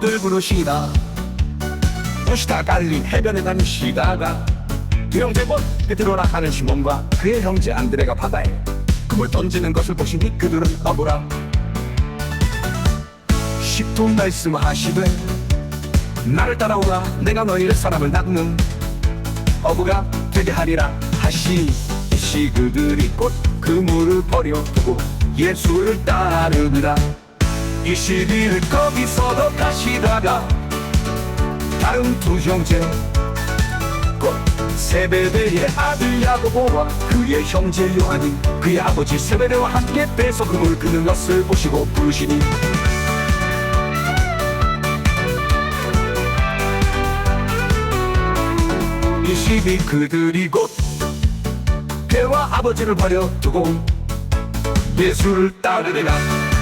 부르시다. 무시다 갈린 해변에 다니시다가 두 형제 곧 베드로라 하는 시몬과 그의 형제 안드레가 바다에 금을 던지는 것을 보시니 그들은 어부라. 십도 말씀하시되 나를 따라오라. 내가 너희를 사람을 낚는 어부가 되게 하리라 하시니 시 그들이 곧 그물을 버려두고 예수를 따르느라 이십일 거기서 더 가시다가 다른 두 형제 곧 세베대의 아들 야고보와 그의 형제 요한이 그의 아버지 세베대와 함께 그물 그는 것을 보시고 부르시니 이십이 그들이 곧 배와 아버지를 버려 두고 예수를 따르리라